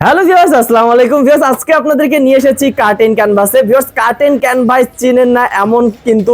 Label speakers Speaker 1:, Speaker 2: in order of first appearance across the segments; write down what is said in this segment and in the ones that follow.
Speaker 1: Hello viewers আসসালামু আলাইকুম। Viewers আজকে আপনাদেরকে নিয়ে এসেছি কার্টেন ক্যানভাসে ভিউয়ার্স কার্টেন ক্যানভাস চিনেন না, এমন কিন্তু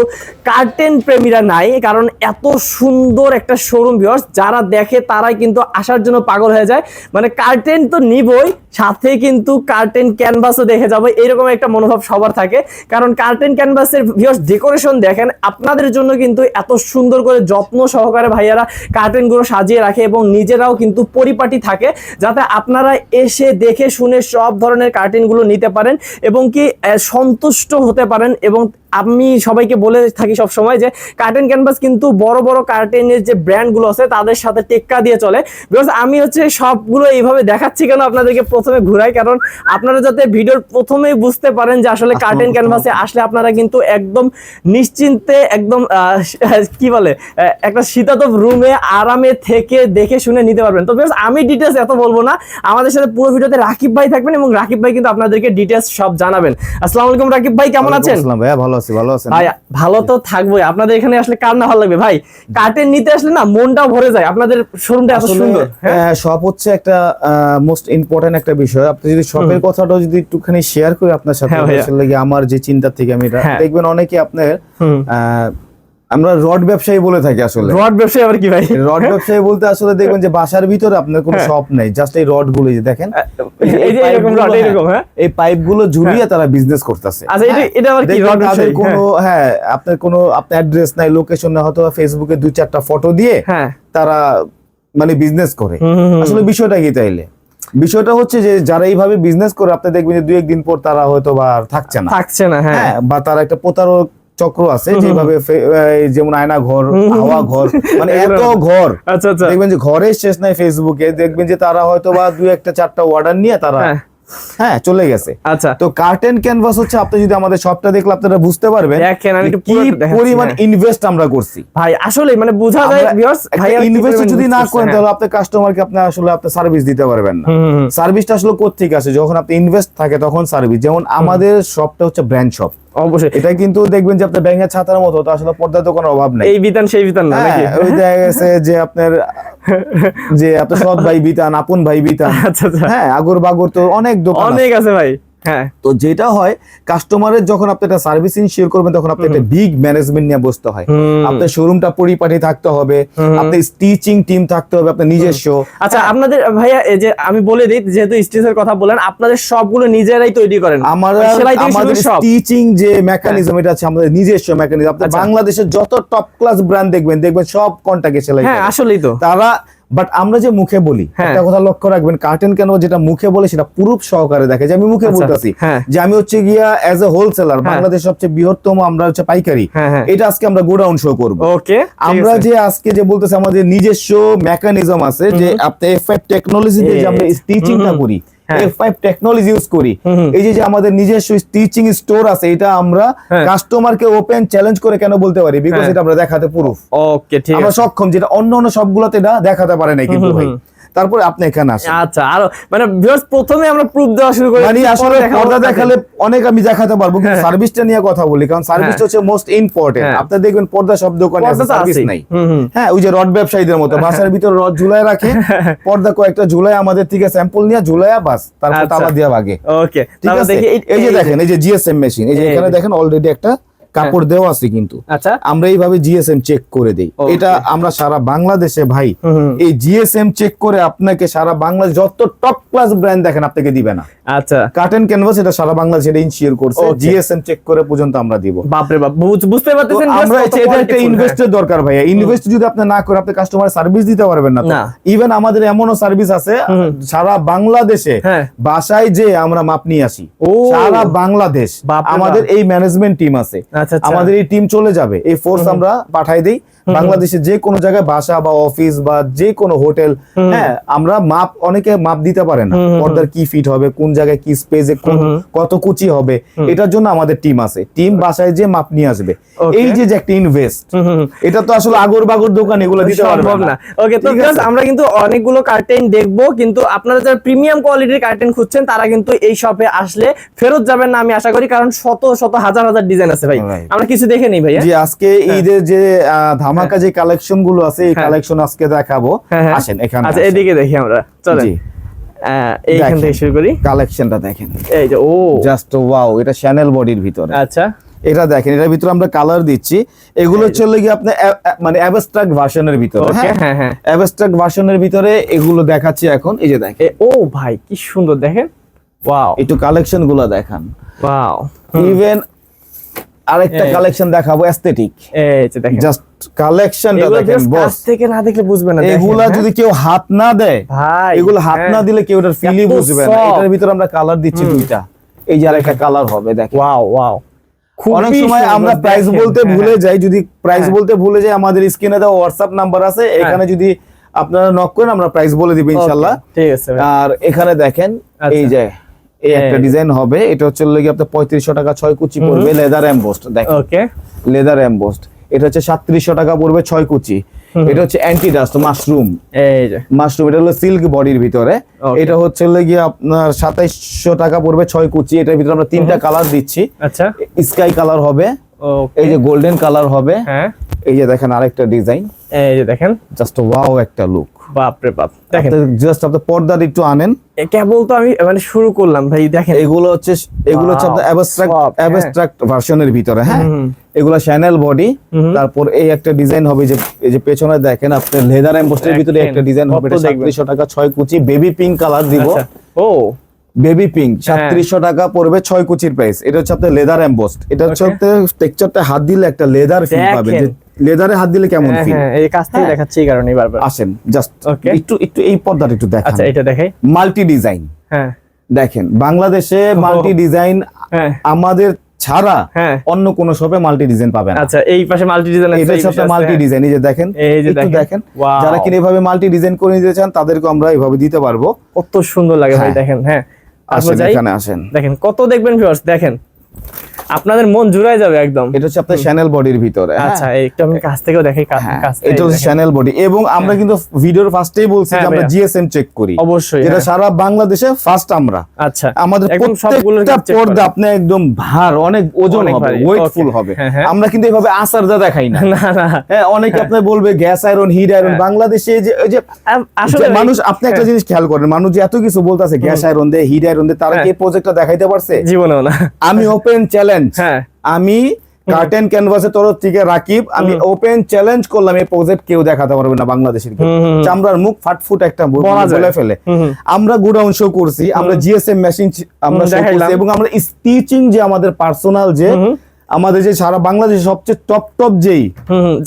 Speaker 1: কার্টেন প্রেমীরা নাই, কারণ এত সুন্দর একটা শোরুম ভিউয়ার্স যারা দেখে তারাই কিন্তু আসার জন্য পাগল হয়ে যায়। মানে কার্টেন তো নিবই, সাথে কিন্তু কার্টেন ক্যানভাসও দেখে যাব, এরকম একটা মনোভাব সবার থাকে। কারণ কার্টেন ক্যানভাসের ভিউয়ার্স ডেকোরেশন দেখেন, আপনাদের জন্য কিন্তু এত সুন্দর করে যত্ন সহকারে ভাইয়ারা কার্টেনগুলো সাজিয়ে রাখে এবং নিজেরাও কিন্তু পরিপাটি থাকে, যাতে আপনারা এসে দেখে শুনে সব ধরনের কার্টিনগুলো নিতে পারেন এবং কি সন্তুষ্ট হতে পারেন এবং আমি সবাইকে বলে থাকি সব সময় যে কার্টেন ক্যানভাস কিন্তু বড় বড় কার্টেনের যে ব্র্যান্ডগুলো আছে তাদের সাথে টেক্কা দিয়ে চলে। বিকজ আমি হচ্ছে সবগুলো এইভাবে দেখাচ্ছি কেন আপনাদেরকে প্রথমে ঘুরাই? কারণ আপনারা যাতে ভিডিওর প্রথমেই বুঝতে পারেন যে আসলে কার্টেন ক্যানভাসে আসলে আপনারা কিন্তু একদম নিশ্চিন্তে একদম আহ, কি বলে একটা শীতাতপ রুমে আরামে থেকে দেখে শুনে নিতে পারবেন। তো বিকজ আমি ডিটেলস এত বলব না আমাদের সাথে পুরো ভিডিওতে রাকিব ভাই থাকবেন এবং রাকিব ভাই কিন্তু আপনাদেরকে ডিটেলস সব জানাবেন। আসসালামু আলাইকুম রাকিব ভাই কেমন আছেন?
Speaker 2: ভাইয়া ভালো আছি ভালো আছেন?
Speaker 1: ভাই ভালো তো থাকবোই। আপনাদের এখানে আসলে কার না ভালো লাগবে। ভাই কাটের নিতে আসলে না মনটাও ভরে যায়। আপনাদের শোরুমটা এত সুন্দর হ্যাঁ?
Speaker 2: শপ হচ্ছে একটা মোস্ট ইম্পর্টেন্ট একটা বিষয়। আপনি যদি শপের কথাটা যদি একটুখানি শেয়ার করি আপনার সাথে
Speaker 1: হ্যাঁ
Speaker 2: আসলে আমার যে চিন্তা থেকে আমি এটা-
Speaker 1: হ্যাঁ।
Speaker 2: দেখবেন অনেকে আপনার আহ, আমরা রড ব্যবসায়ী বলে থাকি আসলে।
Speaker 1: রড ব্যবসায়ী আবার কি ভাই?
Speaker 2: রড ব্যবসায়ী বলতে আসলে দেখবেন যে বাসার ভিতরে আপনার কোনো
Speaker 1: হ্যাঁ।
Speaker 2: শপ নেই জাস্ট এই রডগুলো দেখেন।
Speaker 1: এই যে এরকম রড এরকম হ্যাঁ
Speaker 2: এই পাইপগুলো ঝুলিয়ে তারা বিজনেস করতেছে।
Speaker 1: আচ্ছা এটা এটা আবার কি রড ব্যবসায়ী?
Speaker 2: কোনো হ্যাঁ। আপনার কোনো আপনার অ্যাড্রেস নাই লোকেশন না হয়তো ফেসবুকে দুই চারটা ফটো দিয়ে
Speaker 1: হ্যাঁ।
Speaker 2: তারা মানে বিজনেস করে। আসলে বিষয়টা কি তাইলে? বিষয়টা হচ্ছে যে যারা এইভাবে বিজনেস করে আপনি দেখবেন যে দুই একদিন পর তারা হয়তো বা আর থাকছে না।
Speaker 1: থাকছে না হ্যাঁ।
Speaker 2: হ্যাঁ বা তারা একটা প্রতারক চক্র আছে যেভাবে যেমন আয়না ঘর হাওয়া ঘর মানে এত ঘর।
Speaker 1: আচ্ছা আচ্ছা।
Speaker 2: দেখবেন যে ঘরে শেষ নাই ফেসবুকে দেখবেন যে তারা হয়তো বা দুই একটা চারটা অর্ডার নিয়ে তারা
Speaker 1: হ্যাঁ।
Speaker 2: হ্যাঁ চলে গেছে।
Speaker 1: আচ্ছা।
Speaker 2: তো কার্টেন ক্যানভাস হচ্ছে আপনি যদি আমাদের শপটা দেখলে আপনারা বুঝতে পারবেন
Speaker 1: দেখেন, আমি
Speaker 2: যে কি পরিমাণ
Speaker 1: হ্যাঁ।
Speaker 2: ইনভেস্ট আমরা করছি।
Speaker 1: ভাই আসলে মানে বোঝা যায় ভিউয়ার্স ভাই
Speaker 2: ইনভেস্ট যদি না করেন তাহলে আপনি কাস্টমারকে আপনি আসলে আপনি সার্ভিস দিতে পারবেন না। সার্ভিসটা আসলে কোথেকে আসে? যখন আপনি ইনভেস্ট থাকে তখন সার্ভিস যেমন আমাদের শপটা হচ্ছে ব্র্যান্ড শপ
Speaker 1: অবশ্যই।
Speaker 2: এটা কিন্তু দেখবেন যে আপনার ব্যাংকের ছাতার মতো তো আসলে পর্দার দোকানের অভাব নেই।
Speaker 1: এই বিতান সেই বিতান না নাকি?
Speaker 2: হ্যাঁ, ওই দেখা গেছে যে আপনার যে আপনার সৎ ভাই বিতান আপন ভাই বিতান।
Speaker 1: আচ্ছা আচ্ছা।
Speaker 2: হ্যাঁ আগর বাগর তো অনেক দোকান
Speaker 1: অনেক আছে ভাই। হ্যাঁ।
Speaker 2: তো যেটা হয় কাস্টমারের যখন আপনি একটা সার্ভিস ইনশিওর করবেন তখন আপনি একটা বিগ ম্যানেজমেন্ট নিয়ে বসতে হয়। আপনার শোরুমটা পরিপাটি থাকতে হবে আপনার স্টিচিং টিম থাকতে হবে আপনার নিজস্ব
Speaker 1: আচ্ছা আপনাদের ভাইয়া এই যে আমি বলে দিই যেহেতু স্টেজের কথা বলেন আপনাদের সবগুলো নিজেরাই তৈরি করেন। থেকে শুরু
Speaker 2: আমাদের স্টিচিং যে মেকানিজম এটা আছে আমাদের নিজস্ব মেকানিজম আপনি
Speaker 1: আচ্ছা।
Speaker 2: বাংলাদেশের যত টপ ক্লাস ব্র্যান্ড দেখবেন দেখবেন সব কন্টাকে সেলাই
Speaker 1: হ্যাঁ আসলেই তো।
Speaker 2: তারা বাট আমরা যে মুখে বলি
Speaker 1: হ্যাঁ।
Speaker 2: একটা কথা লক্ষ্য রাখবেন কার্টেন কেন যেটা মুখে বলে সেটা পুরুপ সহকারে দেখে যে আমি মুখে
Speaker 1: আচ্ছা,
Speaker 2: বলতেছি
Speaker 1: হ্যাঁ।
Speaker 2: যে আমি হচ্ছে গিয়া অ্যাজ এ হোলসেলার। বাংলাদেশ সবচেয়ে বৃহত্তম আমরা হচ্ছে পাইকারি
Speaker 1: হ্যাঁ।
Speaker 2: এটা আজকে আমরা গোডাউন শো করব
Speaker 1: ওকে
Speaker 2: আমরা যে আজকে যে বলতেছি আমাদের নিজস্ব মেকানিজম আছে যে আপনি এফ টেকনোলজি দিয়ে যে আমরা. স্টিচিংটা করি। এফ ফাইভ টেকনোলজি ইউজ করি। এই যে আমাদের নিজস্ব টিচিং স্টোর আছে এটা আমরা। কাস্টমারকে ওপেন চ্যালেঞ্জ করে কেন বলতে পারি বিকজ
Speaker 1: হ্যাঁ।
Speaker 2: এটা আমরা দেখাতে প্রুফ
Speaker 1: ওকে ঠিক
Speaker 2: আমরা সক্ষম যেটা অন্য অন্য সবগুলোতে এটা দেখাতে পারে না কিন্তু ভাই। তারপরে আপনি এখানে আসেন
Speaker 1: আচ্ছা আরও মানে ভিউয়ার্স প্রথমে আমরা প্রুফ দেওয়া শুরু করি
Speaker 2: মানে আসলে পর্দা দেখালে অনেক আমি দেখাতে পারব কিন্তু
Speaker 1: হ্যাঁ।
Speaker 2: সার্ভিসটা নিয়ে কথা বলি কারণ সার্ভিসটা
Speaker 1: হ্যাঁ।
Speaker 2: হচ্ছে মোস্ট ইম্পর্টেন্ট
Speaker 1: হ্যাঁ।
Speaker 2: আপনি দেখবেন পর্দা সব দোকানে সার্ভিস নাই। হ্যাঁ ওই যে রড ব্যবসায়ীদের মতো বাসার ভিতরে রড ঝুলায় রাখে পর্দা কয়েকটা ঝুলায় আমাদের থেকে স্যাম্পল নিয়ে ঝুলায় বাস তারপর
Speaker 1: আচ্ছা।
Speaker 2: তালা দিয়ে ভাগে
Speaker 1: ওকে
Speaker 2: ঠিক
Speaker 1: তাহলে
Speaker 2: আছে
Speaker 1: এই-
Speaker 2: এই যে দেখেন এই যে জিএসএম মেশিন এই যে এখানে দেখেন অলরেডি একটা কাপড় দেওয়া আছে কিন্তু।
Speaker 1: আচ্ছা।
Speaker 2: আমরা এইভাবে জিএসএম চেক করে দেই। এটা আমরা সারা বাংলাদেশে ভাই। এই জিএসএম চেক করে আপনাকে সারা বাংলাদেশ যত টপ ক্লাস ব্র্যান্ড দেখেন আপনাকে দিবে না।
Speaker 1: আচ্ছা।
Speaker 2: কার্টেন ক্যানভাস এটা সারা বাংলাদেশ এটা ইনশিওর করছে। জিএসএম চেক করে পর্যন্ত আমরা দিব।
Speaker 1: বাপরে বাপ বুঝতে পারতেছেন
Speaker 2: আমরা এটা একটা ইনভেস্টের দরকার ভাইয়া। ইনভেস্ট যদি আপনি না করে আপনি কাস্টমার সার্ভিস দিতে পারবেন না। ইভেন আমাদের এমনও সার্ভিস আছে সারা বাংলাদেশে
Speaker 1: হ্যাঁ।
Speaker 2: বাসায় যে আমরা মাপ নিয়ে আসি
Speaker 1: ও।
Speaker 2: সারা বাংলাদেশ আমাদের এই ম্যানেজমেন্ট টিম আছে।
Speaker 1: আচ্ছা।
Speaker 2: আমাদের এই টিম চলে যাবে। এই ফোর্স আমরা পাঠাই দেই। বাংলাদেশে যে কোনো জায়গায় বাসা বা অফিস বা যে কোনো হোটেল হ্যাঁ আমরা মাপ অনেকে মাপ দিতে পারে না। পর্দার কি ফিট হবে কোন জায়গায় কি স্পেসে কত কুচি হবে এটার জন্য আমাদের টিম আছে। টিম বাসায় যে মাপ নিয়ে আসবে। এই যে যে একটা ইনভেস্ট। এটা তো আসলে আগর বাগর দোকান এগুলো দিতে পারবে
Speaker 1: না। ওকে তো আমরা কিন্তু অনেকগুলো কার্টেন দেখব কিন্তু আপনারা যারা প্রিমিয়াম কোয়ালিটির কার্টেন খুঁজছেন তারা কিন্তু এই শপে আসলে ফেরত যাবেন না আমি আশা করি কারণ শত শত হাজার হাজার ডিজাইন আছে ভাই। আমরা কিছু দেখে নিই ভাইয়া।
Speaker 2: জি আজকে ঈদের যে ধামাকা যে কালেকশনগুলো আছে এই
Speaker 1: হ্যাঁ।
Speaker 2: কালেকশন আজকে দেখাবো।
Speaker 1: হ্যাঁ, হ্যাঁ।
Speaker 2: আসেন এখানে
Speaker 1: আচ্ছা এদিকে দেখি আমরা। চলেন। এইখান থেকে শুরু করি।
Speaker 2: কালেকশনটা দেখেন।
Speaker 1: এই যে ও।
Speaker 2: জাস্ট ওয়াও এটা শ্যানেল বডির ভিতরে।
Speaker 1: আচ্ছা।
Speaker 2: এটা দেখেন এটার ভিতরে আমরা কালার দিচ্ছি। এগুলো চলে গিয়ে আপনি অ্যা- অ্যা- মানে অ্যাবস্ট্রাক্ট ভার্সনের ভিতরে হ্যাঁ?
Speaker 1: হ্যাঁ হ্যাঁ।
Speaker 2: অ্যাবস্ট্রাক্ট ভার্সনের ভিতরে এগুলো দেখাচ্ছি এখন। এই যে দেখেন।
Speaker 1: ও ভাই কি সুন্দর দেখেন। ওয়াও
Speaker 2: একটু কালেকশনগুলো দেখান।
Speaker 1: ওয়াও
Speaker 2: ইভেন আরেকটা কালেকশন দেখাবো অ্যাস্থেটিক
Speaker 1: এই যে দেখেন।
Speaker 2: জাস্ট কালেকশনটা দেখেন বস
Speaker 1: থেকে না দেখলে বুঝবেন না
Speaker 2: এগুলা
Speaker 1: হ্যাঁ?
Speaker 2: যদি কেউ হাত না দেয়
Speaker 1: ভাই
Speaker 2: এগুলো হাত
Speaker 1: হ্যাঁ।
Speaker 2: না দিলে কেউ এটার ফিলই বুঝবে না। এটার ভিতরে আমরা কালার দিচ্ছি দুইটা। এই যে আরেকটা কালার হবে দেখেন।
Speaker 1: ওয়াও ওয়াও
Speaker 2: অনেক সময় আমরা প্রাইস বলতে ভুলে যাই যদি প্রাইস
Speaker 1: হ্যাঁ।
Speaker 2: বলতে ভুলে যাই আমাদের স্ক্রিনে দেওয়া হোয়াটসঅ্যাপ নাম্বার আছে এখানে যদি আপনারা নক করেন আমরা প্রাইস বলে দিব ইনশাল্লাহ।
Speaker 1: ঠিক আছে
Speaker 2: আর এখানে দেখেন
Speaker 1: আচ্ছা।
Speaker 2: এই যে এই একটা
Speaker 1: এই।
Speaker 2: ডিজাইন হবে। এটা হচ্ছে লেগে আপনার পঁয়ত্রিশশো টাকা ছয় কুচি পড়বে লেদার এমবোস্ট দেখেন।
Speaker 1: ওকে।
Speaker 2: লেদার এমবোস্ট এটা হচ্ছে সাতত্রিশশো টাকা পড়বে ছয় কুচি। এটা হচ্ছে অ্যান্টি ডাস্ট মাশরুম মাশরুম এটা হলো সিল্ক বডির ভিতরে। এটা হচ্ছে গিয়ে আপনার সাতাইশশো টাকা পড়বে ছয় কুচি। এটার ভিতরে আমরা তিনটা কালার দিচ্ছি।
Speaker 1: আচ্ছা।
Speaker 2: স্কাই কালার হবে। এই যে গোল্ডেন কালার হবে।
Speaker 1: হ্যাঁ।
Speaker 2: এই যে দেখেন আরেকটা ডিজাইন।
Speaker 1: এই যে দেখেন।
Speaker 2: জাস্ট ওয়াও একটা লুক
Speaker 1: বাপ রে বাপ। দেখেন।
Speaker 2: জাস্ট আপনি পর্দার একটু আনেন।
Speaker 1: কেবল তো আমি মানে শুরু করলাম ভাই দেখেন।
Speaker 2: এগুলো হচ্ছে এগুলো হচ্ছে আপনার অ্যাবস্ট্রাক্ট। অ্যাবস্ট্রাক্ট ভার্সনের ভিতরে হ্যাঁ? এগুলো শ্যানেল বডি তারপর এই একটা ডিজাইন হবে যে এই যে পেছনে দেখেন আপনি লেদার এমবোস্টের ভিতরে একটা ডিজাইন হবে এটা টাকা ছয় কুচি বেবি পিঙ্ক কালার দিব।
Speaker 1: আচ্ছা। ও।
Speaker 2: বেবি পিঙ্ক
Speaker 1: হ্যাঁ।
Speaker 2: সাতত্রিশশো টাকা পড়বে ছয় কুচির প্রাইস এটা হচ্ছে আপনার লেদার এমবোস্ট এটা হচ্ছে টেক্সচারটা হাত দিলে একটা লেদার ফিল পাবেন। লেদারে হাত দিলে কেমন
Speaker 1: হ্যাঁ
Speaker 2: ফিল
Speaker 1: হ্যাঁ এই কাছ থেকে
Speaker 2: হ্যাঁ।
Speaker 1: দেখাচ্ছি এই কারণে বারবার।
Speaker 2: আসেন জাস্ট. একটু একটু এই পর্দাটা একটু দেখান।
Speaker 1: আচ্ছা এটা দেখাই।
Speaker 2: মাল্টি ডিজাইন
Speaker 1: হ্যাঁ।
Speaker 2: দেখেন বাংলাদেশে মাল্টি ডিজাইন
Speaker 1: হ্যাঁ।
Speaker 2: আমাদের ছাড়া
Speaker 1: হ্যাঁ।
Speaker 2: অন্য কোন শপে মাল্টি ডিজাইন পাবেন
Speaker 1: আচ্ছা এই পাশে মাল্টি ডিজাইন
Speaker 2: এটা আপনার মাল্টি ডিজাইন এই যে দেখেন
Speaker 1: এই যে দেখেন।
Speaker 2: যারা কিনা এভাবে মাল্টি ডিজাইন করে নিতে চান তাদেরকে আমরা এভাবে দিতে পারব।
Speaker 1: কত সুন্দর লাগে ভাই
Speaker 2: হ্যাঁ।
Speaker 1: দেখেন হ্যাঁ।
Speaker 2: আসেন এখানে আসেন।
Speaker 1: দেখেন কত দেখবেন ভিউয়ার্স দেখেন। আপনাদের মন জুড়াই যাবে একদম।
Speaker 2: এটা হচ্ছে আপনার শ্যানেল বডির ভিতরে হ্যাঁ?
Speaker 1: আচ্ছা একটু আমি কাছ থেকেও দেখাই কাছ
Speaker 2: হ্যাঁ,
Speaker 1: কাছ থেকে
Speaker 2: এটা হচ্ছে। চ্যানেল বডি এবং আমরা কিন্তু ভিডিওর ফার্স্টেই বলছি
Speaker 1: হ্যাঁ,
Speaker 2: যে আমরা জিএসএম চেক করি।
Speaker 1: অবশ্যই হ্যাঁ।
Speaker 2: সারা বাংলাদেশে ফার্স্ট আমরা।
Speaker 1: আচ্ছা
Speaker 2: আমাদের প্রত্যেকটা পর্দা আপনি একদম ভার অনেক ওজন হবে ওয়েটফুল হবে।
Speaker 1: হ্যাঁ, হ্যাঁ।
Speaker 2: আমরা কিন্তু এইভাবে আসার যা দেখাই না।
Speaker 1: না না।
Speaker 2: হ্যাঁ অনেকে আপনার বলবে গ্যাস আয়রন হিট আয়রন
Speaker 1: হ্যাঁ।
Speaker 2: বাংলাদেশে যে যে
Speaker 1: আসলে
Speaker 2: মানুষ আপনি একটা
Speaker 1: হ্যাঁ,
Speaker 2: জিনিস খেয়াল করেন মানুষ যে এত কিছু বলতেছে গ্যাস আয়রন দে হিট আয়রন দে তারা কি
Speaker 1: হ্যাঁ।
Speaker 2: প্রজেক্টটা দেখাইতে পারছে?
Speaker 1: জীবনেও না।
Speaker 2: আমি ওপেন চ্যালেঞ্জ
Speaker 1: হ্যাঁ।
Speaker 2: আমি কার্টেন ক্যানভাসের তরফ থেকে রাকিব আমি ওপেন চ্যালেঞ্জ করলাম এই প্রজেক্ট কেউ দেখাতে পারবে না বাংলাদেশের। চামড়ার মুখ ফাটফুট একটা
Speaker 1: বলা
Speaker 2: ফেলে। আমরা গুডাউন শো করছি আমরা জিএসএম মেশিন আমরা করছি এবং আমরা স্টিচিং যে আমাদের পার্সোনাল যে। আমাদের যে সারা বাংলাদেশে সবচেয়ে টপ টপ যেই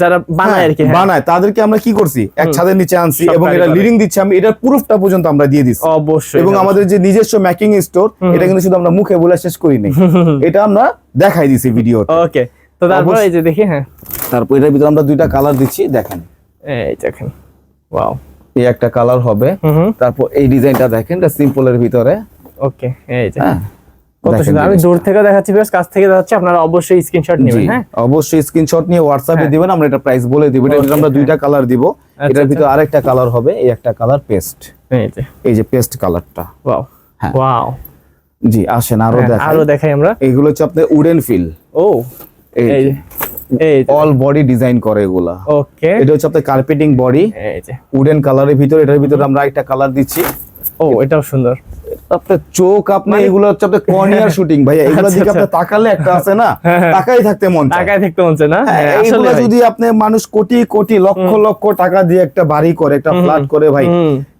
Speaker 1: যারা বানায় আর কি হ্যাঁ।
Speaker 2: বানায় তাদেরকে আমরা কি করছি? এক ছাদের নিচে আনছি এবং এটা লিডিং দিচ্ছি আমি এটার প্রুফটা পর্যন্ত আমরা দিয়ে দিচ্ছি।
Speaker 1: অবশ্যই
Speaker 2: এবং
Speaker 1: হ্যাঁ।
Speaker 2: আমাদের যে নিজস্ব মেকিং স্টোর এটা কিন্তু শুধু আমরা মুখে বলে শেষ করি নাই। এটা আমরা দেখাই দিছি ভিডিও
Speaker 1: ওকে তো তারপর। এই যে দেখি হ্যাঁ।
Speaker 2: তারপর এটার ভিতরে আমরা দুইটা কালার দিচ্ছি দেখেন।
Speaker 1: এই দেখেন ওয়াও
Speaker 2: এই একটা কালার হবে। তারপর এই ডিজাইনটা দেখেন এটা সিম্পলের ভিতরে।
Speaker 1: ওকে এই যে।
Speaker 2: হ্যাঁ।
Speaker 1: কত
Speaker 2: দেখেন
Speaker 1: সুন্দর। আমি
Speaker 2: জিনিসটা।
Speaker 1: দূর থেকে দেখাচ্ছি বেশ কাছ থেকে দেখাচ্ছি আপনারা অবশ্যই স্ক্রিনশট নেবেন হ্যাঁ?
Speaker 2: অবশ্যই স্ক্রিনশট নিয়ে হোয়াটসঅ্যাপে। দিবেন আমরা এটা প্রাইস বলে দিব। এটা আমরা দুইটা কালার দিব। এটার ভিতরে। আরেকটা কালার হবে এই একটা কালার পেস্ট
Speaker 1: এই যে।
Speaker 2: পেস্ট কালারটা
Speaker 1: ওয়াও
Speaker 2: হ্যাঁ।
Speaker 1: ওয়াও
Speaker 2: জি আসেন
Speaker 1: আরও
Speaker 2: দেখাই।
Speaker 1: আরও দেখাই আমরা।
Speaker 2: এগুলো হচ্ছে আপনার উডেন ফিল
Speaker 1: ও
Speaker 2: এই অল বডি ডিজাইন করে এগুলা।
Speaker 1: ওকে
Speaker 2: এটা হচ্ছে কার্পেটিং বডি
Speaker 1: এই যে।
Speaker 2: উডেন কালারের ভিতরে এটার ভিতরে আমরা একটা কালার দিচ্ছি।
Speaker 1: ও এটাও সুন্দর।
Speaker 2: আপনার চোখ আপনি এগুলো হচ্ছে আপনার কর্নিয়ার শুটিং ভাইয়া। এগুলো
Speaker 1: মানে-
Speaker 2: দিকে
Speaker 1: আচ্ছা।
Speaker 2: আপনি তাকালে একটা আছে না?
Speaker 1: হ্যাঁ, হ্যাঁ।
Speaker 2: তাকাই থাকতে মন চায়।
Speaker 1: টাকায় দেখতে না?
Speaker 2: হ্যাঁ, যদি আপনি মানুষ কোটি কোটি লক্ষ লক্ষ টাকা দিয়ে একটা বাড়ি করে একটা ফ্ল্যাট করে ভাই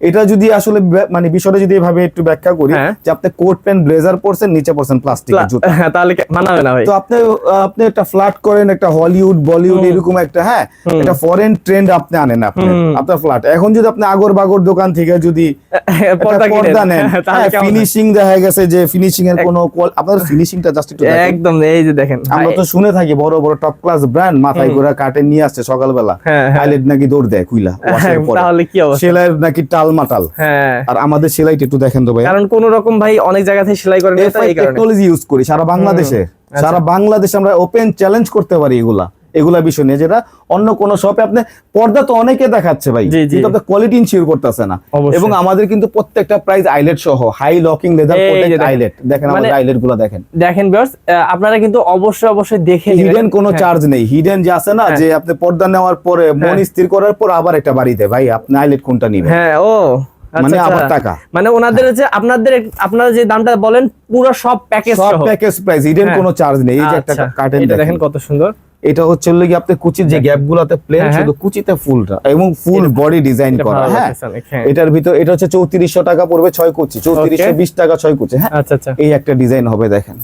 Speaker 2: এটা যদি আসলে মানে বিষয়টা যদি এভাবে একটু ব্যাখ্যা করি। যে আপনি কোট প্যান্ট ব্লেজার পরছেন নিচে পরছেন প্লাস্টিকের জুতা।
Speaker 1: হ্যাঁ, তাহলে মানাবে না ভাই।
Speaker 2: তো আপনি আপনি একটা ফ্ল্যাট করেন একটা হলিউড বলিউড এরকম একটা হ্যাঁ একটা ফরেন ট্রেন্ড আপনি আনেন আপনি আপনার ফ্ল্যাট এখন যদি আপনি আগর বাগর দোকান থেকে যদি
Speaker 1: পর্দা
Speaker 2: নেন? ফিনিশিং দেখা গেছে যে ফিনিশিং এর কোনো আপনার ফিনিশিংটা জাস্ট একটু
Speaker 1: একদম এই যে দেখেন।
Speaker 2: আমরা তো শুনে থাকি বড় বড় টপ ক্লাস ব্র্যান্ড মাথায় করে কাটে নিয়ে আসছে সকালবেলা।
Speaker 1: হ্যাঁ, হ্যাঁ।
Speaker 2: হাইলাইট নাকি দৌড় দেয় কুইলা ওয়াশের পরে।
Speaker 1: তাহলে কি অবস্থা?
Speaker 2: সেলাইয়ের নাকি টাল মাটাল।
Speaker 1: হ্যাঁ।
Speaker 2: আর আমাদের সেলাইটা একটু দেখেন তো ভাই।
Speaker 1: কারণ কোন রকম ভাই অনেক জায়গা থেকে সেলাই করে নিয়ে এই কারণে।
Speaker 2: টেকনোলজি ইউজ করি সারা বাংলাদেশে।
Speaker 1: আচ্ছা।
Speaker 2: সারা বাংলাদেশে আমরা ওপেন চ্যালেঞ্জ করতে পারি এগুলা। এগুলা বিষয় নিয়ে যেটা অন্য কোন শপে আপনি পর্দা তো অনেকে দেখাচ্ছে ভাই। কিন্তু আপনি কোয়ালিটি ইনশিওর করতেছে না এবং আমাদের কিন্তু প্রত্যেকটা প্রাইস আইলেট সহ high locking leather protect eyelet দেখেন আমাদের
Speaker 1: মানে-
Speaker 2: আইলেটগুলো দেখেন
Speaker 1: দেখেন বিয়ার্স আপনারা কিন্তু অবশ্যই অবশ্যই দেখে।
Speaker 2: হিডেন কোনো
Speaker 1: হ্যাঁ।
Speaker 2: চার্জ নেই হিডেন যে আছে না
Speaker 1: হ্যাঁ।
Speaker 2: যে আপনি পর্দা নেওয়ার পরে মন
Speaker 1: হ্যাঁ।
Speaker 2: স্থির করার পর আবার একটা বাড়িতে ভাই আপনি আইলেট কোনটা নিবেন
Speaker 1: হ্যাঁ ও
Speaker 2: মানে
Speaker 1: আচ্ছা,
Speaker 2: আবার
Speaker 1: আচ্ছা।
Speaker 2: টাকা
Speaker 1: মানে ওনাদের হচ্ছে আপনাদের আপনারা যে দামটা বলেন পুরো সব প্যাকেজ
Speaker 2: সব প্যাকেজ প্রাইস
Speaker 1: হ্যাঁ।
Speaker 2: কোনো চার্জ নেই এই যে একটা কার্টেন
Speaker 1: দেখেন কত সুন্দর
Speaker 2: এটা হচ্ছে হলো কি আপনি কুচির যে গ্যাপ গুলাতে প্লেন। শুধু কুচিতে ফুলটা এবং ফুল বডি ডিজাইন করা। হ্যাঁ
Speaker 1: হ্যাঁ।
Speaker 2: এটার ভিতর এটা হচ্ছে চৌত্রিশশো টাকা পড়বে ছয় কুচি চৌত্রিশশো বিশ টাকা ছয় কুচি হ্যাঁ।
Speaker 1: আচ্ছা আচ্ছা।
Speaker 2: এই একটা ডিজাইন হবে দেখেন।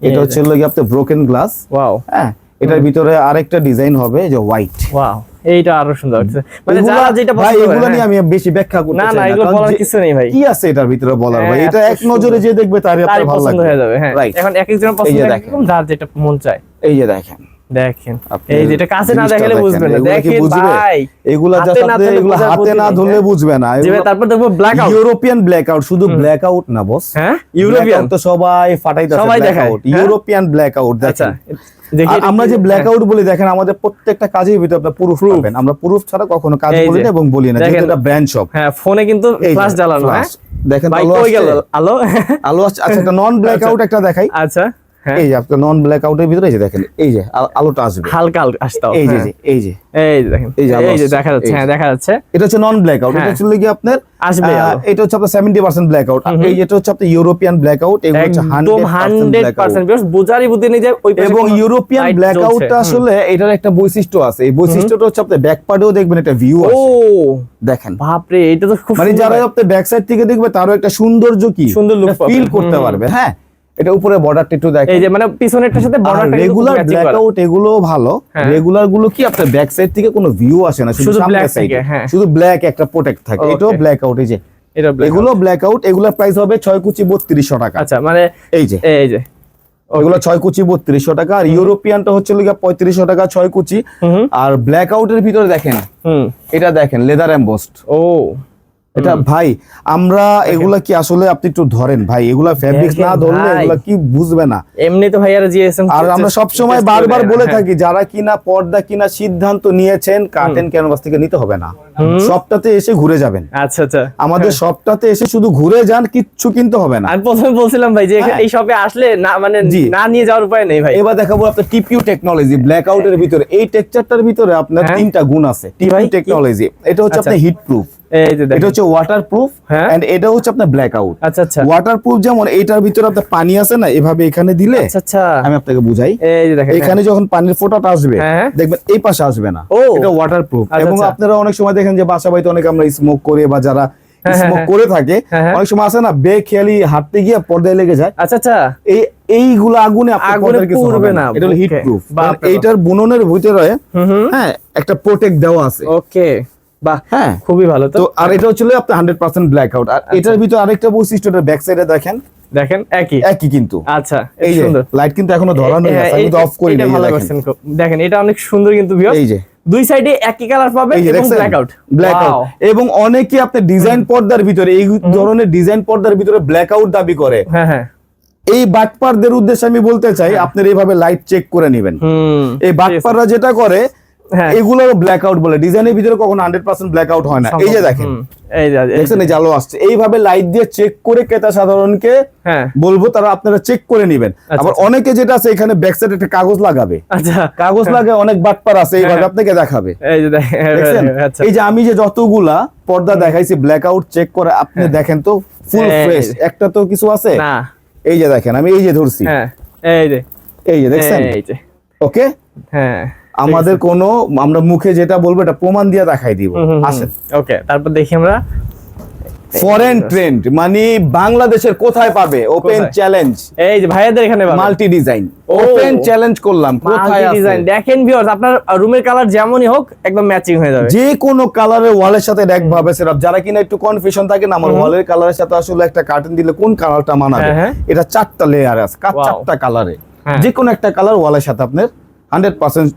Speaker 2: এটা হচ্ছে হলো কি আপনি ব্রোকেন গ্লাস
Speaker 1: ওয়াও
Speaker 2: হ্যাঁ এটার ভিতরে আরেকটা ডিজাইন হবে যে হোয়াইট
Speaker 1: ওয়াও এইটা আরও সুন্দর লাগছে। মানে যারা যেটা
Speaker 2: ভাই
Speaker 1: পছন্দ করে,
Speaker 2: এগুলো নিয়ে
Speaker 1: হ্যাঁ।
Speaker 2: আমি বেশি ব্যাখ্যা করতে
Speaker 1: না
Speaker 2: চাই
Speaker 1: না
Speaker 2: না
Speaker 1: এগুলো বলার কিছু নেই ভাই।
Speaker 2: কি আছে এটার ভিতরে বলার? ভাই
Speaker 1: হ্যাঁ,
Speaker 2: এটা এক নজরে যে দেখবে তারই আপনার ভালো
Speaker 1: পছন্দ
Speaker 2: লাগবে।
Speaker 1: হয়ে যাবে হ্যাঁ। এখন এক একজনের পছন্দ
Speaker 2: যে
Speaker 1: এক যার যেটা মন চায়।
Speaker 2: এই যে দেখেন।
Speaker 1: দেখেন। এই যেটা কাছে না দেখালে
Speaker 2: দেখেন,
Speaker 1: না। দেখেন ভাই
Speaker 2: এগুলা
Speaker 1: হাতে
Speaker 2: জাস্ট আপনি
Speaker 1: ধরলে
Speaker 2: এগুলো হাতে না ধরলে। বুঝবে না।
Speaker 1: তারপর দেখব black out
Speaker 2: European black out শুধু ব্ল্যাক আউট না বস
Speaker 1: হ্যাঁ? ইউরোপিয়ান
Speaker 2: তো সবাই ফাটাইতেছে
Speaker 1: দেখায়,
Speaker 2: আউট? ইউরোপিয়ান ব্ল্যাক আউট
Speaker 1: আচ্ছা
Speaker 2: দেখেন
Speaker 1: দেখি
Speaker 2: আমরা যে ব্ল্যাক। আউট বলি দেখেন আমাদের প্রত্যেকটা কাজের ভিতরে আপনার প্রুফ পাবেন। আমরা প্রুফ ছাড়া কখনো কাজ বলি না এবং বলি না। যেহেতু এটা ব্র্যান্ড শপ
Speaker 1: হ্যাঁ ফোনে কিন্তু ফ্ল্যাশ জ্বালানো হ্যাঁ?
Speaker 2: দেখেন আলো?
Speaker 1: আলো?
Speaker 2: আচ্ছা একটা নন ব্ল্যাক আউট একটা দেখাই।
Speaker 1: আচ্ছা।
Speaker 2: এই যে আপনার নন ব্ল্যাক আউটের ভিতরে এই যে দেখেন এই যে আলোটা আসবে।
Speaker 1: হালকা হালকা
Speaker 2: এই যে
Speaker 1: হ্যাঁ।
Speaker 2: এই যে
Speaker 1: এই যে। দেখেন
Speaker 2: এই যে
Speaker 1: এই যে দেখা যাচ্ছে হ্যাঁ দেখা যাচ্ছে।
Speaker 2: এটা হচ্ছে নন ব্ল্যাক আউট এটা
Speaker 1: হ্যাঁ।
Speaker 2: হচ্ছে কি আপনার
Speaker 1: আসবে
Speaker 2: এটা হচ্ছে আপনার সেভেন্টি পার্সেন্ট ব্ল্যাক আউট এই হচ্ছে আপনার ইউরোপিয়ান ব্ল্যাক আউট এগুলো হচ্ছে
Speaker 1: বোঝারই বুদ্ধি নেই যে ওই
Speaker 2: এবং ইউরোপিয়ান ব্ল্যাক আউটটা আসলে এটার একটা বৈশিষ্ট্য আছে। এই বৈশিষ্ট্যটা হচ্ছে আপনি ব্যাক পার্টেও দেখবেন একটা ভিউ
Speaker 1: ও
Speaker 2: দেখেন।
Speaker 1: বাপরে এটা তো খুব
Speaker 2: মানে যারা। আপনি ব্যাক সাইড থেকে দেখবে তারও একটা সৌন্দর্য কি?
Speaker 1: সুন্দর পাবে।
Speaker 2: ফিল করতে পারবে হ্যাঁ? এটা উপরে বর্ডারটা একটু দেখেন।
Speaker 1: এই যে মানে পিছনেরটার সাথে বর্ডারটা
Speaker 2: রেগুলার ব্ল্যাক আউট এগুলো ভালো।
Speaker 1: হ্যাঁ।
Speaker 2: রেগুলারগুলো কি আপনার ব্যাক সাইড থেকে কোনো ভিউ আসে না শুধু সামনের সাইডে
Speaker 1: হ্যাঁ।
Speaker 2: শুধু ব্ল্যাক একটা প্রোটেক্ট থাকে। এটাও ব্ল্যাক আউট এই যে। এগুলো ব্ল্যাক আউট এগুলোর প্রাইস হবে ছয় কুচি বত্রিশশো টাকা।
Speaker 1: আচ্ছা মানে
Speaker 2: এই যে।
Speaker 1: এই যে।
Speaker 2: ওইগুলো ছয় কুচি বত্রিশশো টাকা। আর ইউরোপিয়ানটা হচ্ছে লিগা পঁয়ত্রিশশো টাকা ছয় কুচি। আর ব্ল্যাক আউটের ভিতরে দেখেন।
Speaker 1: হুম।
Speaker 2: এটা দেখেন লেদার এম্বোস্ট
Speaker 1: ও।
Speaker 2: এটা ভাই আমরা এগুলা কি আসলে আপনি একটু ধরেন ভাই এগুলা ফেব্রিক্স না ধরলে এগুলা কি বুঝবে না।
Speaker 1: এমনি তো ভাইয়ারা জিএসএম
Speaker 2: আর আমরা সব সময় বারবার বলে
Speaker 1: হ্যাঁ।
Speaker 2: থাকি যারা কিনা পর্দা কিনা সিদ্ধান্ত নিয়েছেন কার্টেন ক্যানভাস থেকে নিতে হবে না। সবটাতে এসে ঘুরে যাবেন।
Speaker 1: আচ্ছা আচ্ছা।
Speaker 2: আমাদের সবটাতে এসে শুধু ঘুরে যান কিচ্ছু কিনতে হবে না।
Speaker 1: আমি প্রথমে বলছিলাম ভাই যে
Speaker 2: হ্যাঁ।
Speaker 1: এই শপে আসলে না মানে। না নিয়ে যাওয়ার উপায় নেই ভাই।
Speaker 2: এবার দেখাবো আপনার টিপিউ টেকনোলজি ব্ল্যাক আউটের ভিতরে। এই টেক্সচারটার ভিতরে আপনার
Speaker 1: হ্যাঁ।
Speaker 2: তিনটা গুণ আছে
Speaker 1: ভাই?
Speaker 2: টিপিউ টেকনোলজি এটা হচ্ছে
Speaker 1: আচ্ছা।
Speaker 2: আপনার হিট প্রুফ
Speaker 1: এই যে
Speaker 2: এটা হচ্ছে ওয়াটার প্রুফ
Speaker 1: হ্যাঁ।
Speaker 2: এন্ড এটা হচ্ছে আপনার ব্ল্যাক আউট
Speaker 1: আচ্ছা আচ্ছা।
Speaker 2: ওয়াটার যেমন এটার ভিতরে আপনার পানি আছে না এভাবে এখানে দিলে
Speaker 1: আচ্ছা আচ্ছা।
Speaker 2: আমি আপনাকে বুঝাই।
Speaker 1: এই যে দেখেন
Speaker 2: এখানে যখন পানির ফোঁটাটা আসবে
Speaker 1: হ্যাঁ।
Speaker 2: দেখবেন এই পাশে আসবে না। এটা ওয়াটার প্রুফ
Speaker 1: আচ্ছা,
Speaker 2: এবং
Speaker 1: আচ্ছা।
Speaker 2: আপনারা অনেক সময় দেখেন যে বাসা বাড়িতে অনেক আমরা স্মোক করে বা যারা
Speaker 1: হ্যাঁ,
Speaker 2: স্মোক
Speaker 1: হ্যাঁ,
Speaker 2: করে থাকে
Speaker 1: হ্যাঁ, হ্যাঁ।
Speaker 2: অনেক সময় আছে না বেখেয়ালি হাঁটতে গিয়ে পর্দায় লেগে যায়।
Speaker 1: আচ্ছা আচ্ছা।
Speaker 2: এই এইগুলো আগুনে আপনার
Speaker 1: আগুনে পুড়বে
Speaker 2: না। এটা হলো হিট প্রুফ এইটার বুননের ভিতরে হ্যাঁ একটা প্রোটেক্ট দেওয়া আছে।
Speaker 1: ওকে বাহ
Speaker 2: হ্যাঁ।
Speaker 1: খুবই ভালো তো।
Speaker 2: আর এটা হচ্ছে আপনার হান্ড্রেড পার্সেন্ট ব্ল্যাক আউট আর এটার ভিতরে আরেকটা বৈশিষ্ট্য ব্যাক সাইডে দেখেন।
Speaker 1: দেখেন একই।
Speaker 2: একই কিন্তু।
Speaker 1: আচ্ছা
Speaker 2: এই যে
Speaker 1: সুন্দর।
Speaker 2: লাইট কিন্তু এখনও ধরানো
Speaker 1: হ্যাঁ,
Speaker 2: আছে আমি তো অফ করি নাই, দেখেন।
Speaker 1: দেখেন এটা অনেক সুন্দর কিন্তু viewers।
Speaker 2: এই যে।
Speaker 1: দুই সাইডে একই কালার
Speaker 2: যে
Speaker 1: এবং ব্ল্যাক আউট
Speaker 2: ব্ল্যাক আউট এবং অনেকে আপনি ডিজাইন পর্দার ভিতরে এই ধরনের ডিজাইন পর্দার ভিতরে ব্ল্যাক আউট দাবি করে।
Speaker 1: হ্যাঁ হ্যাঁ।
Speaker 2: এই বাটপারদের উদ্দেশ্যে আমি বলতে চাই আপনার এইভাবে লাইট চেক করে নেবেন। এই বাটপাররা যেটা করে
Speaker 1: হ্যাঁ।
Speaker 2: এগুলোর ব্ল্যাক আউট বলে। ডিজাইনের ভিতরে কখনো হান্ড্রেড পার্সেন্ট ব্ল্যাক আউট হয় না। এই যে দেখেন।
Speaker 1: হুম, এই যে
Speaker 2: দেখছেন এই আলো আসছে। এইভাবে লাইট দিয়ে চেক করে ক্রেতা সাধারণকে
Speaker 1: হ্যাঁ।
Speaker 2: বলব তারা আপনারা চেক করে নেবেন।
Speaker 1: আচ্ছা,
Speaker 2: আবার
Speaker 1: আচ্ছা।
Speaker 2: অনেকে যেটা আছে এখানে ব্যাক সাইডে একটা কাগজ লাগাবে।
Speaker 1: আচ্ছা।
Speaker 2: কাগজ লাগে অনেক বাটপার আছে এইভাবে
Speaker 1: হ্যাঁ।
Speaker 2: আপনাকে দেখাবে।
Speaker 1: এই যে দেখেন
Speaker 2: এই যে আমি যে যতগুলা পর্দা দেখাইছি ব্ল্যাক আউট চেক করে আপনি দেখেন তো ফুল ফ্রেশ একটা তো কিছু আছে?
Speaker 1: না।
Speaker 2: এই যে দেখেন আমি এই যে ধরছি।
Speaker 1: হ্যাঁ। এই যে।
Speaker 2: এই যে দেখছেন?
Speaker 1: এই যে।
Speaker 2: ওকে
Speaker 1: হ্যাঁ।
Speaker 2: আমাদের কোনো আমরা মুখে যেটা বলব এটা প্রমাণ দিয়ে দেখাই দিব। আসেন।
Speaker 1: ওকে তারপর দেখি আমরা।
Speaker 2: ফরেন ট্রেন্ড মানে বাংলাদেশের কোথায় পাবে? ওপেন চ্যালেঞ্জ
Speaker 1: এই যে ভাইয়াদের এখানে
Speaker 2: মাল্টি ডিজাইন ওপেন চ্যালেঞ্জ করলাম কোথায় আছে?
Speaker 1: Design। দেখেন ভিউয়ার্স আপনার রুমের কালার যেমনই হোক একদম ম্যাচিং হয়ে যাবে।
Speaker 2: যে কোনো কালারের ওয়ালের সাথে এক ভাবে সেট যারা কিনা একটু কনফিউশন থাকে না আমার ওয়ালের কালারের সাথে আসলে একটা কার্টেন দিলে কোন কালারটা মানাবে?
Speaker 1: হ্যাঁ, হ্যাঁ।
Speaker 2: এটা চারটা লেয়ার আছে. চারটা কালারে
Speaker 1: হ্যাঁ।
Speaker 2: যে কোনো একটা কালার ওয়ালের সাথে আপনার হান্ড্রেড পার্সেন্ট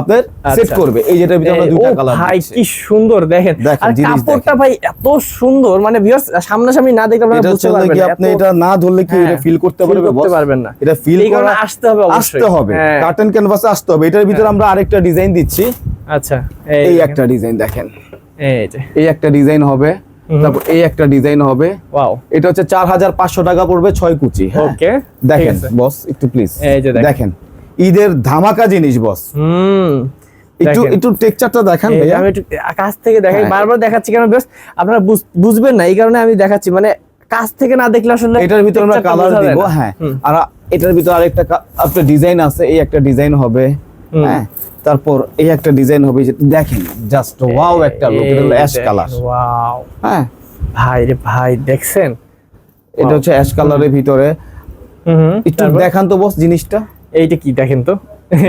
Speaker 2: আপনার সেট
Speaker 1: আচ্ছা।
Speaker 2: করবে। এই যেটার ভিতরে আমরা দুইটা কালার
Speaker 1: ভাই কি সুন্দর দেখেন। আর কাপড়টা ভাই এত সুন্দর। মানে ভিউয়ার্স সামনাসামনি না দেখলে আপনারা বুঝতে পারবেন না,
Speaker 2: আপনি এটা না ধরলে কি এটা
Speaker 1: হ্যাঁ,
Speaker 2: ফিল করতে পারবে
Speaker 1: করতে পারবেন না।
Speaker 2: এটা ফিল করা
Speaker 1: আসতে হবে অবশ্যই।
Speaker 2: আসতে হবে।
Speaker 1: হ্যাঁ।
Speaker 2: কার্টেন ক্যানভাসে আসতে হবে। এটার ভিতরে আমরা আরেকটা ডিজাইন দিচ্ছি।
Speaker 1: আচ্ছা
Speaker 2: এই। একটা ডিজাইন দেখেন।
Speaker 1: এই যে।
Speaker 2: এই একটা ডিজাইন হবে। তারপর এই একটা ডিজাইন হবে।
Speaker 1: ওয়াও।
Speaker 2: এটা হচ্ছে চার হাজার পাঁচশো টাকা পড়বে ছয় কুচি হ্যাঁ?
Speaker 1: ওকে
Speaker 2: দেখেন বস একটু প্লিজ
Speaker 1: এই যে দেখেন।
Speaker 2: ঈদের ধামাকা জিনিস বস
Speaker 1: হুম
Speaker 2: একটু একটু টেক্সচারটা দেখান ভাইয়া।
Speaker 1: আমি একটু কাছ থেকে দেখাই
Speaker 2: হ্যাঁ।
Speaker 1: বারবার দেখাচ্ছি কেন বেশ আপনারা বুঝবেন না এই কারণে আমি দেখাচ্ছি। মানে কাছ থেকে না দেখলে আসলে
Speaker 2: এটার ভিতরে আমরা কালার দিব হ্যাঁ। আর এটার ভিতরে আরেকটা আপনার ডিজাইন আছে এই একটা ডিজাইন হবে হ্যাঁ। তারপর এই একটা ডিজাইন হবে যে দেখেন জাস্ট ওয়াও একটা লুক এটা অ্যাশ কালার
Speaker 1: ওয়াও
Speaker 2: হ্যাঁ।
Speaker 1: ভাই রে ভাই দেখছেন?
Speaker 2: এটা হচ্ছে অ্যাশ কালারের ভিতরে।
Speaker 1: হুম
Speaker 2: একটু দেখান তো বস জিনিসটা।
Speaker 1: এইটা কি দেখেন তো?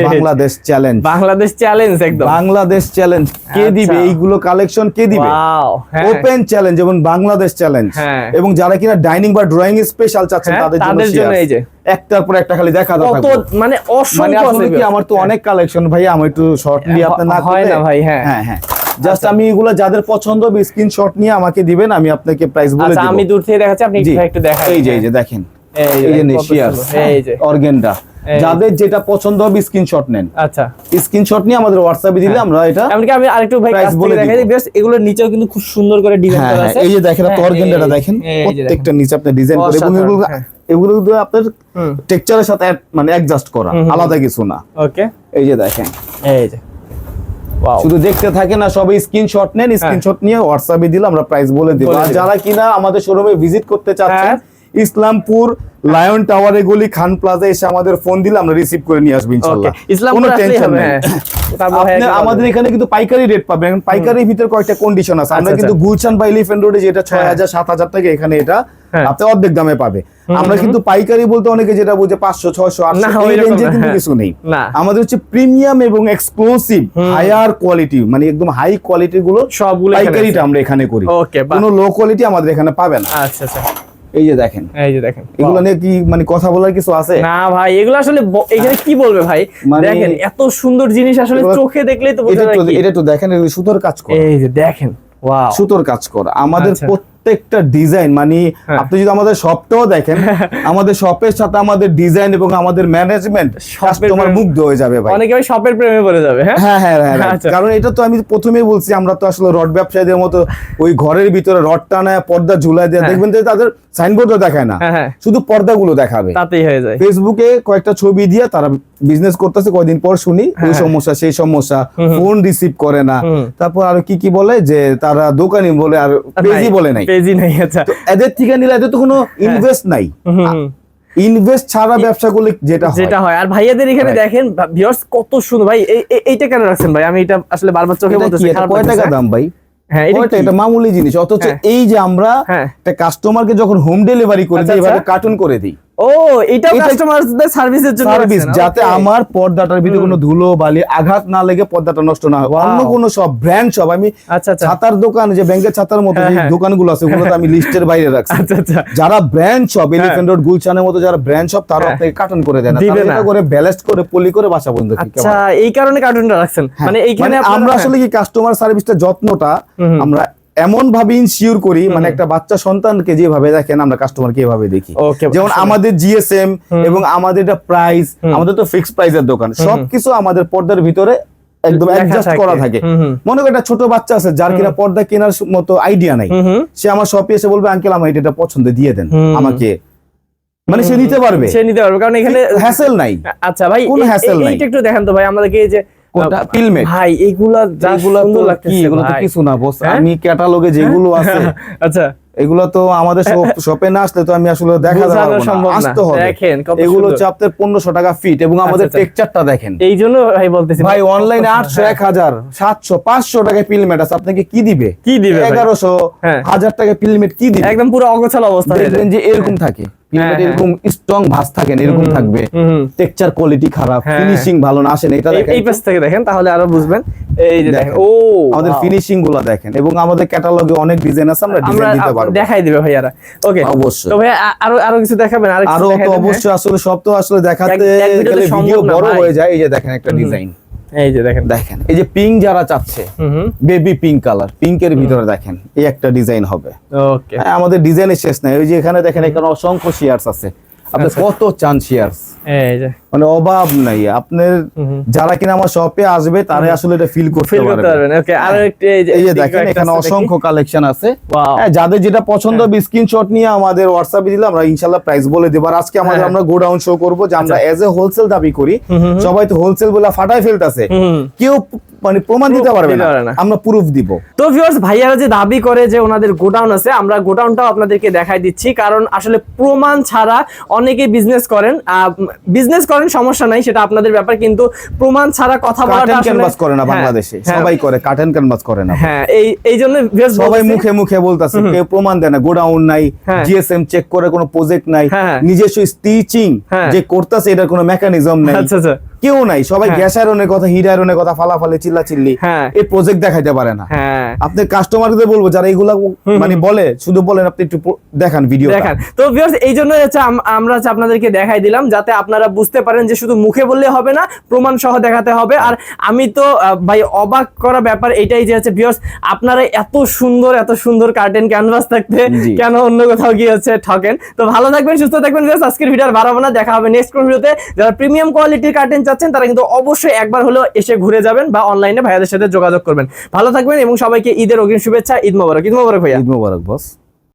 Speaker 2: বাংলাদেশ চ্যালেঞ্জ
Speaker 1: বাংলাদেশ চ্যালেঞ্জ একদম।
Speaker 2: বাংলাদেশ চ্যালেঞ্জ কে
Speaker 1: আচ্ছা।
Speaker 2: দিবে? এইগুলো কালেকশন কে দিবে?
Speaker 1: ওয়াও হ্যাঁ।
Speaker 2: ওপেন চ্যালেঞ্জ যেমন বাংলাদেশ চ্যালেঞ্জ
Speaker 1: হ্যাঁ।
Speaker 2: এবং যারা কিনা ডাইনিং বা ড্রয়িং স্পেশাল চাচ্ছেন
Speaker 1: হ্যাঁ,
Speaker 2: তাদের জন্য।
Speaker 1: এই যে।
Speaker 2: একটার পর একটা খালি দেখা
Speaker 1: কত
Speaker 2: থাকব
Speaker 1: মানে
Speaker 2: মানে
Speaker 1: অসংখ্য আছে
Speaker 2: কি আমার তো অনেক কালেকশন ভাই আমি একটু শর্টলি
Speaker 1: হ্যাঁ,
Speaker 2: আপনি না
Speaker 1: হয় না ভাই, হ্যাঁ।
Speaker 2: হ্যাঁ হ্যাঁ। জাস্ট আমি এগুলো যাদের পছন্দ হবে স্ক্রিনশট নিয়ে আমাকে দিবেন আমি আপনাকে প্রাইস বলে
Speaker 1: আচ্ছা
Speaker 2: দিব।
Speaker 1: আমি দূর থেকে দেখাচ্ছি আপনি একটু দেখাই
Speaker 2: এই যে এই যে দেখেন।
Speaker 1: এই যে সুন্দর। এই যে।
Speaker 2: অর্গেন্ডা। যাদের যেটা পছন্দ হবে স্ক্রিনশট নেন।
Speaker 1: আচ্ছা।
Speaker 2: স্ক্রিনশট নিয়ে আমাদের হোয়াটসঅ্যাপে দিলে আমরা এটা
Speaker 1: এমনকি আমি আরেকটু ভাই কাছ থেকে দেখাই দিই। বেশ এগুলোর নিচেও কিন্তু খুব সুন্দর করে ডিজাইন
Speaker 2: হ্যাঁ
Speaker 1: করা
Speaker 2: হ্যাঁ,
Speaker 1: আছে।
Speaker 2: এই যে দেখেন
Speaker 1: হ্যাঁ,
Speaker 2: অর্গেন্ডাটা দেখেন। প্রত্যেকটা নিচে আপনি ডিজাইন করে এবং এগুলো
Speaker 1: হ্যাঁ।
Speaker 2: এগুলো কিন্তু আপনার টেক্সচারের সাথে মানে অ্যাডজাস্ট করা। আলাদা কিছু না।
Speaker 1: ওকে
Speaker 2: এই যে দেখেন।
Speaker 1: এই যে।
Speaker 2: শুধু দেখতে থাকে না সবাই স্ক্রিনশট নেন স্ক্রিনশট নিয়ে হোয়াটসঅ্যাপে দিলে আমরা প্রাইস বলে দিব। আর যারা কিনা আমাদের শোরুমে ভিজিট করতে চাচ্ছেন
Speaker 1: হ্যাঁ।
Speaker 2: ইসলামপুর লায়ন টাওয়ারে গলি খান প্লাজা এসে আমাদের ফোন দিলে আমরা রিসিভ করে নিয়ে আসব ইনশাআল্লাহ কোনো টেনশন নেই।
Speaker 1: হ্যাঁ।
Speaker 2: আপনি আমাদের এখানে কিন্তু পাইকারি রেট পাবেন। পাইকারির ভিতরে কয়েকটা কন্ডিশন আছে। আমরা
Speaker 1: আচ্ছা,
Speaker 2: কিন্তু
Speaker 1: আচ্ছা।
Speaker 2: গুলশান বা এলিফেন্ট রোডে যেটা ছয় হাজার সাত হাজার টাকা এখানে এটা
Speaker 1: হ্যাঁ।
Speaker 2: আপনি অর্ধেক দামে পাবে। আমরা কিন্তু পাইকারি বলতে অনেকে যেটা বুঝে পাঁচশো ছয়শো
Speaker 1: না,
Speaker 2: আটশো এই রেঞ্জে কিন্তু
Speaker 1: হ্যাঁ।
Speaker 2: কিছু নেই। আমাদের হচ্ছে প্রিমিয়াম এবং এক্সক্লুসিভ হায়ার কোয়ালিটি মানে একদম হাই কোয়ালিটি গুলো
Speaker 1: সবগুলো
Speaker 2: পাইকারিটা আমরা এখানে করি। কোনো লো কোয়ালিটি আমাদের এখানে পাবে না।
Speaker 1: আচ্ছা আচ্ছা।
Speaker 2: এই যে দেখেন।
Speaker 1: এই যে দেখেন।
Speaker 2: এগুলো নিয়ে কি মানে কথা বলার কিছু আছে?
Speaker 1: না ভাই এগুলো আসলে এখানে কি বলবে ভাই?
Speaker 2: মানে-
Speaker 1: দেখেন এত সুন্দর জিনিস আসলে চোখে দেখলেই তো বোঝা
Speaker 2: এটা
Speaker 1: যায়
Speaker 2: এটা তো দেখেন সুতোর কাজ করে।
Speaker 1: এই যে দেখেন ওয়াও।
Speaker 2: সুতোর কাজ করা। আমাদের
Speaker 1: আচ্ছা।
Speaker 2: প্রত্যেকটা ডিজাইন মানে
Speaker 1: হ্যাঁ।
Speaker 2: আপনি যদি আমাদের শপটাও দেখেন আমাদের শপের সাথে আমাদের ডিজাইন এবং আমাদের ম্যানেজমেন্ট কাস্টমার
Speaker 1: প্রেমে-
Speaker 2: মুগ্ধ হয়ে যাবে ভাই
Speaker 1: অনেকে ভাই শপের প্রেমে পড়ে যাবে হ্যাঁ
Speaker 2: হ্যাঁ হ্যাঁ হ্যাঁ.
Speaker 1: আচ্ছা।
Speaker 2: কারণ এটা তো আমি প্রথমেই বলছি আমরা তো আসলে রড ব্যবসায়ীদের মতো ওই ঘরের ভিতরে রড টানায় পর্দা ঝুলাই দেয়
Speaker 1: হ্যাঁ।
Speaker 2: দেখবেন যে তাদের সাইনবোর্ডও দেখায় না। শুধু পর্দাগুলো দেখাবে
Speaker 1: তাতেই হয়ে যায়
Speaker 2: ফেসবুকে কয়েকটা ছবি দিয়ে তারা বিজনেস করতেছে কয়দিন পর শুনি ওই। সমস্যা সেই সমস্যা ফোন রিসিভ করে না তারপর আর কি কি বলে যে তারা দোকানি বলে আর পেজি বলে নাই
Speaker 1: পেজি নাই আচ্ছা।
Speaker 2: এদের থেকে নিলে এদের তো কোনো ইনভেস্ট নাই।
Speaker 1: হুম, হুম।
Speaker 2: ইনভেস্ট ছাড়া ব্যবসা করলে যেটা হয়।
Speaker 1: যেটা হয়। আর ভাইয়াদের এখানে দেখেন ভিউয়ার্স কত সুন্দর। ভাই এই- এই- এইটা কেন রাখছেন ভাই? আমি এটা আসলে বারবার চোখে বলতেছি? খারাপ
Speaker 2: কয় টাকা দাম ভাই?
Speaker 1: হ্যাঁ এটা
Speaker 2: মামুলি জিনিস। অথচ
Speaker 1: হ্যাঁ।
Speaker 2: এই যে আমরা
Speaker 1: হ্যাঁ।
Speaker 2: একটা কাস্টমারকে যখন হোম ডেলিভারি করে
Speaker 1: আচ্ছা,
Speaker 2: দিই এভাবে
Speaker 1: আচ্ছা।
Speaker 2: কার্টুন করে দিই।
Speaker 1: ও
Speaker 2: এটা-
Speaker 1: কাস্টমারদের সার্ভিসের জন্য
Speaker 2: সার্ভিস যাতে আমার পর্দাটার ভিতরে কোনো ধুলো বালি আঘাত না লেগে পর্দাটা নষ্ট না হয়। অন্য কোনো সব ব্র্যান্ড সব আমি
Speaker 1: আচ্ছা আচ্ছা।
Speaker 2: ছাতার দোকান যে ব্যাংকের ছাতার মতো
Speaker 1: হ্যাঁ,
Speaker 2: যে
Speaker 1: হ্যাঁ।
Speaker 2: দোকানগুলো আছে ওগুলো আমি লিস্টের বাইরে রাখছি।
Speaker 1: আচ্ছা
Speaker 2: যারা ব্র্যান্ড এলিফেন্ট রোড গুলশানের মতো যারা ব্র্যান্ড শপ তারা
Speaker 1: হ্যাঁ।
Speaker 2: আপনাকে কার্টন করে। এটা করে ব্যালেন্স করে পলি করে বাসা বন্ধ
Speaker 1: আচ্ছা এই কারণে কার্টুনটা রাখছেন।
Speaker 2: হ্যাঁ,
Speaker 1: মানে এইখানে
Speaker 2: মানে আমরা আসলে কি কাস্টমার সার্ভিসটা যত্নটা। আমরা এমন ভাবে ইনসিওর করি মানে একটা বাচ্চা সন্তানকে যেভাবে দেখেন আমরা কাস্টমারকে এভাবে দেখি। যেমন আমাদের জিএসএম এবং আমাদের এটা প্রাইস আমাদের তো ফিক্সড প্রাইসের দোকান। সবকিছু আমাদের পর্দার ভিতরে একদম অ্যাডজাস্ট করা থাকে। মনে করি একটা ছোট বাচ্চা আছে যার কিনা পর্দা কেনার মতো আইডিয়া নাই। সে আমার শপে এসে বলবে আঙ্কেল আমার এটা পছন্দ দিয়ে দেন আমাকে। মানে সে নিতে পারবে।
Speaker 1: সে নিতে পারবে। কারণ এখানে
Speaker 2: হ্যাসেল নাই।
Speaker 1: আচ্ছা ভাই
Speaker 2: কোনো
Speaker 1: এই-
Speaker 2: নাই।
Speaker 1: একটু দেখান তো ভাই আমাদেরকে এই যে
Speaker 2: কোনটা?
Speaker 1: আহ, ভাই
Speaker 2: এগুলো
Speaker 1: সুন্দর
Speaker 2: তো কি? এগুলো তো কিছু না বস
Speaker 1: হ্যাঁ?
Speaker 2: আমি ক্যাটালগে যেগুলো আছে
Speaker 1: আচ্ছা।
Speaker 2: এগুলো তো আমাদের শপে না আসলে তো আমি আসলে দেখা
Speaker 1: সম্ভব
Speaker 2: না। আসতে হবে।
Speaker 1: দেখেন
Speaker 2: এগুলো হচ্ছে আপনার পনেরোশো টাকা ফিট এবং আমাদের
Speaker 1: আচ্ছা, আচ্ছা।
Speaker 2: দেখেন।
Speaker 1: এই জন্য ভাই বলতেছি
Speaker 2: ভাই অনলাইনে আটশো
Speaker 1: হ্যাঁ।
Speaker 2: এক হাজার সাতশো পাঁচশো টাকা পিলমেট আছে। আপনাকে কি দিবে?
Speaker 1: কি দিবে ভাই?
Speaker 2: এগারোশো
Speaker 1: হ্যাঁ।
Speaker 2: হাজার টাকা পিলমেট কি দিবে?
Speaker 1: একদম পুরো অগোছাল অবস্থা হয়ে
Speaker 2: দেখবেন যে এরকম থাকে।
Speaker 1: হ্যাঁ, হ্যাঁ।
Speaker 2: এরকম স্ট্রং ভাস থাকেন এরকম থাকবে। টেক্সচার কোয়ালিটি খারাপ
Speaker 1: হ্যাঁ।
Speaker 2: ফিনিশিং ভালো না এটা দেখেন
Speaker 1: এই পাশ থেকে দেখেন তাহলে আরও বুঝবেন এই যে দেখেন। ও
Speaker 2: আমাদের ফিনিশিংগুলো দেখেন এবং আমাদের ক্যাটালগে অনেক ডিজাইন আছে আমরা ডিজাইন দিতে পারব
Speaker 1: দেখাই দিবে ভাইয়ারা ওকে
Speaker 2: অবশ্যই।
Speaker 1: তো ভাই আরও আরও কিছু দেখাবেন আরও
Speaker 2: তো
Speaker 1: হ্যাঁ?
Speaker 2: অবশ্যই আসলে সব তো আসলে দেখাতে গেলে ভিডিও বড় হয়ে যায় এই যে দেখেন একটা ডিজাইন
Speaker 1: হ্যাঁ? এই যে দেখেন।
Speaker 2: দেখেন এই যে পিঙ্ক যারা চাচ্ছে বেবি পিঙ্ক কালার পিঙ্কের ভিতরে দেখেন এই একটা ডিজাইন হবে।
Speaker 1: ওকে
Speaker 2: হ্যাঁ, আমাদের ডিজাইনের শেষ নাই। ওই যে এখানে দেখেন এখানে অসংখ্য শেয়ারস আছে। আপনি
Speaker 1: আচ্ছা।
Speaker 2: কত চান শেয়ারস
Speaker 1: এই যে।
Speaker 2: মানে অভাব নাই। আপনার যারা কিনা আমার শপে আসবে তারা আসলে এটা ফিল করতে
Speaker 1: পারবেন। ওকে আর একটু এই যে
Speaker 2: দেখেন এখানে অসংখ্য কালেকশন আছে। হ্যাঁ, যাদের যেটা পছন্দ হবে স্ক্রিনশট নিয়ে আমাদের হোয়াটসঅ্যাপে দিলে আমরা ইনশাল্লাহ প্রাইস বলে দেবো। আর আজকে আমাদের
Speaker 1: হ্যাঁ।
Speaker 2: আমরা গোডাউন শো করব যে আমরা এজ এ হোলসেল দাবি করি সবাই তো হোলসেল বলে ফাটাই ফেলতেছে। কেউ মানে প্রমাণ দিতে পারবে
Speaker 1: না।
Speaker 2: না। আমরা প্রুফ দিব।
Speaker 1: তো ভিউয়ার্স ভাইয়ারা যে দাবি করে যে ওনাদের গোডাউন আছে আমরা গোডাউনটাও আপনাদেরকে দেখাই দিচ্ছি। কারণ আসলে প্রমাণ ছাড়া অনেকে বিজনেস করেন। বিজনেস করেন সমস্যা নাই সেটা আপনাদের ব্যাপার কিন্তু প্রমাণ ছাড়া কথা বলাটা
Speaker 2: ক্যানভাস করে না
Speaker 1: হ্যাঁ,
Speaker 2: বাংলাদেশে
Speaker 1: হ্যাঁ,
Speaker 2: সবাই করে কাটেন ক্যানভাস করে না
Speaker 1: হ্যাঁ এই এই জন্য
Speaker 2: সবাই মুখে মুখে বলতাছে কেউ প্রমাণ দেয় না গোডাউন নাই
Speaker 1: হ্যাঁ।
Speaker 2: জিএসএম চেক করে কোনো প্রজেক্ট নাই
Speaker 1: হ্যাঁ।
Speaker 2: নিজস্ব স্টিচিং
Speaker 1: হ্যাঁ।
Speaker 2: যে করতেছে এটার কোনো মেকানিজম নাই
Speaker 1: আচ্ছা আচ্ছা
Speaker 2: কেউ নাই সবাই
Speaker 1: হ্যাঁ।
Speaker 2: গ্যাস আয়রনের কথা হিট আয়রনের কথা ফালাফালে চিল্লা চিল্লি
Speaker 1: হ্যাঁ।
Speaker 2: এই প্রজেক্ট দেখাইতে পারে না।
Speaker 1: হ্যাঁ।
Speaker 2: আপনি কাস্টমারদের বলব যারা এগুলা মানে বলে শুধু বলেন আপনি একটু দেখান ভিডিও
Speaker 1: দেখান। তো ভিউয়ার্স এই জন্য আমরা আপনাদেরকে দেখাই দিলাম যাতে আপনারা বুঝতে পারেন যে শুধু মুখে বললে হবে না প্রমাণ সহ দেখাতে হবে। আর আমি তো ভাই অবাক করা ব্যাপার এটাই যে হচ্ছে ভিউয়ার্স আপনারা এত সুন্দর এত সুন্দর কার্টেন ক্যানভাস থাকতে কেন অন্য কোথাও গিয়ে হচ্ছে ঠকেন? তো ভালো থাকবেন সুস্থ থাকবেন ভিউয়ার্স আজকের ভিডিও আর বাড়াবো না দেখা হবে নেক্সট কোন ভিডিওতে যারা প্রিমিয়াম কোয়ালিটির কার্টেন চাচ্ছেন তারা কিন্তু অবশ্যই একবার হলেও এসে ঘুরে যাবেন বা অনলাইনে ভাইয়াদের সাথে যোগাযোগ করবেন। ভালো থাকবেন এবং সবাইকে ঈদের অগ্রিম শুভেচ্ছা, ঈদ মোবারক। ঈদ মোবারক ভাইয়া।
Speaker 2: ঈদ মোবারক বস